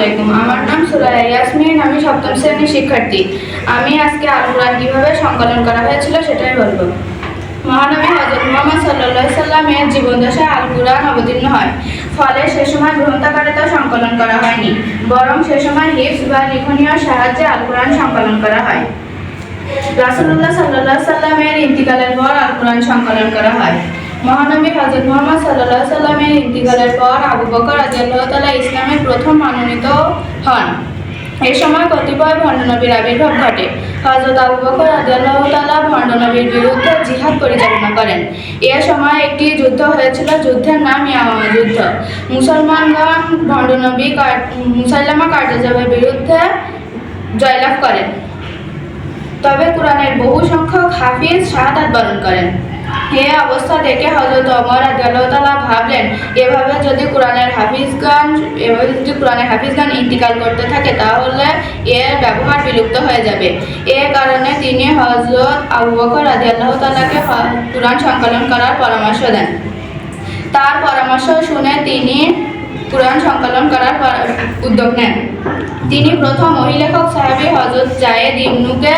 আলাইকুম। আমার নাম সুরাইয়া ইয়াসমিন, আমি সপ্তম শ্রেণির শিক্ষার্থী। আমি আজকে আল কোরআন কীভাবে সংকলন করা হয়েছিল সেটাই বলব। মহানবী হজরত মোহাম্মদ সাল্লাহ সাল্লামের জীবনদশায় আল কোরআন অবতীর্ণ হয়। ফলে সে সময় গ্রন্থাকারে তা সংকলন করা হয়নি। বরং সে সময় হিপস বা লিখনীয় সাহায্যে আল কোরআন সংকলন করা হয়। রাসুল্লাহ সাল্লাহ সাল্লামের ইন্তিকালের পর আল কোরআন সংকলন করা হয়। মহানবী হজরত মোহাম্মদ সাল্লাহ সাল্লামের ইন্তিকালের পর আবু বকর রাজিয়াল্লাহ তালা ইসলামের প্রথম মনোনীত হন। এ সময় কতিপয় ভণ্ডনবীর আবির্ভাব ঘটে। হজরত আবু বকর রাজিয়াল্লাহ তালা ভণ্ডনবীর বিরুদ্ধে জিহাদ পরিচালনা করেন। এ সময় একটি যুদ্ধ হয়েছিল, যুদ্ধের নাম ইয়ামামা যুদ্ধ। মুসলমানগণ ভণ্ডনবী মুসাইলামা কার্যজবের বিরুদ্ধে জয়লাভ করেন। তবে কোরআনের বহু সংখ্যক হাফিজ শাহাদাত বরণ করেন। এ অবস্থা দেখে হজরত অমর আদালতালা ভাবলেন, এভাবে যদি কোরআনের হাফিজগান এভাবে যদি কোরআনের হাফিজগান ইন্তিকাল করতে থাকে, তাহলে এর ব্যবহার বিলুপ্ত হয়ে যাবে। এ কারণে তিনি হজরত আবু বকর আদি আল্লাহ তালাকে কোরআন সংকলন করার পরামর্শ দেন। তার পরামর্শ শুনে তিনি কোরআন সংকলন করার উদ্যোগ নেন। তিনি প্রথম মহিলেখক সাহেবী হজরত জায়েদ ইবনুকে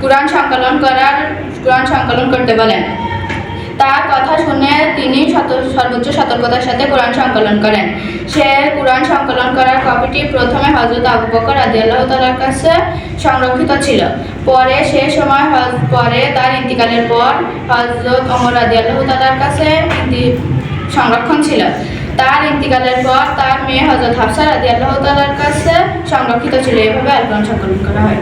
কোরআন সংকলন করার কোরআন সংকলন করতে বলেন। তার কথা শুনে তিনি সর্বোচ্চ সতর্কতার সাথে কোরআন সংকলন করেন। সে কোরআন সংকলন করার কপিটি প্রথমে হজরত আবু বকর আল্লাহ তালার কাছে সংরক্ষিত ছিল। পরে সে সময় পরে তার ইন্তিকালের পর হজরত অমর আদি আল্লাহ তালার কাছে সংরক্ষণ ছিল। তার ইন্তিকালের পর তার মেয়ে হজরত হাফসা রাদি আল্লাহ তালার কাছে সংরক্ষিত ছিল। এভাবে আল কোরআন সংকলন করা হয়।